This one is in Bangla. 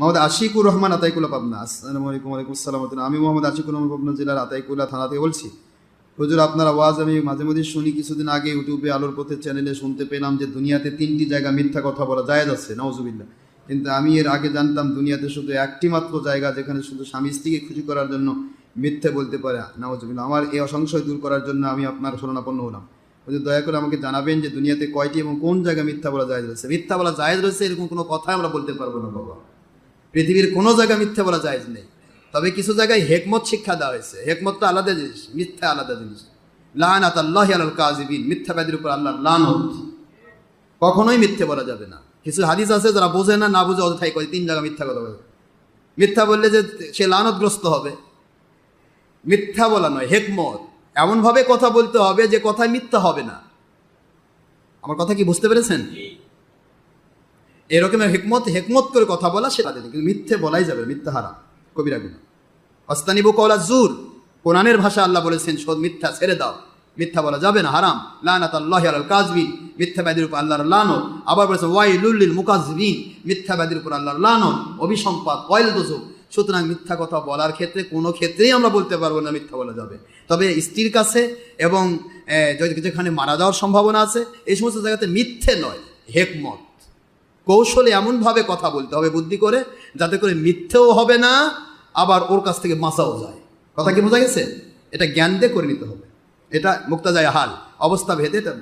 মোহাম্মদ আশিকুর রহমান আতাইকুল্লাহ পাবনা। আসসালামু আলাইকুম, ওয়ালাইকুম আসসালাম। আমি মোহাম্মদ আশিকুর রহমান পাবনা জেলার আতাইকুল্লাহ থানা থেকে বলছি। হুজুর, আপনার আওয়াজ আমি মাঝে মাঝে শুনি, কিছুদিন আগে ইউটিউবে আলোর পথের চ্যানেলে শুনতে পেলাম যে দুনিয়াতে তিনটি জায়গা মিথ্যা কথা বলা যায় যাচ্ছে নওজুবিল্লা কিন্তু আমি এর আগে জানতাম দুনিয়াতে শুধু একটি মাত্র জায়গা যেখানে শুধু স্বামী স্ত্রীকে খুশি করার জন্য মিথ্যে বলতে পারে নওজুবিল্লা আমার এই অসংশয় দূর করার জন্য আমি আপনার শরণাপন্ন হলাম। হুজুর, দয়া করে আমাকে জানাবেন যে দুনিয়াতে কয়টি এবং কোন জায়গায় মিথ্যা বলা যায় রয়েছে। মিথ্যা বলা যায় রয়েছে, এরকম কোনো কথা আমরা বলতে পারব না, বাবা। পৃথিবীর কোনো জায়গায় মিথ্যা বলা যায় নেই। তবে কিছু জায়গায় হেকমত শিক্ষা দেওয়া হয়েছে। হেকমতটা আলাদা জিনিস, মিথ্যা আলাদা জিনিস। লান লানাত আল্লাহ আল কাজিবিন মিথ্যাবাদীর উপর আল্লাহ লানত। কখনোই মিথ্যে বলা যাবে না। কিছু হাদিস আছে যারা বোঝে না না বুঝে অযথাই করে তিন জায়গা মিথ্যা কথা বলে। মিথ্যা বললে যে সে লানতগ্রস্ত হবে। মিথ্যা বলা নয়, হেকমত। এমনভাবে কথা বলতে হবে যে কথায় মিথ্যা হবে না। আমার কথা কি বুঝতে পেরেছেন? এরকমের হেকমত হেকমত করে কথা বলা সেটা দিন। কিন্তু মিথ্যে বলাই যাবে মিথ্যা হারাম, কবিরা গুণ। অস্তানিবু কওলা জুর। কোরআনের ভাষা আল্লাহ বলেছেন সদ মিথ্যা ছেড়ে দাও। মিথ্যা বলা যাবে না, হারাম। লানাত আল্লাহ আল কাজবি মিথ্যাবাদীর উপর আল্লাহর লানত। আবার বলেছেন ওয়াই লুল্লিল মুকাজবিন মিথ্যাবাদীর উপর আল্লাহর লানত অভিসম্পাদ অয়েল দোজক। সুতরাং মিথ্যা কথা বলার ক্ষেত্রে কোনো ক্ষেত্রেই আমরা বলতে পারব না মিথ্যা বলা যাবে। তবে স্ত্রীর কাছে এবং যেখানে মারা যাওয়ার সম্ভাবনা আছে, এই সমস্ত জায়গাতে মিথ্যে নয়, হেকমত। কৌশলে এমনভাবে কথা বলতে হবে বুদ্ধি করে, যাতে করে মিথ্যেও হবে না, আবার ওর কাছ থেকে বাঁচাও যায়। কথা কি বোঝা গেছে? এটা জ্ঞান দিয়ে করে নিতে হবে। এটা মুক্তা যায় হাল। অবস্থা ভেদে এটা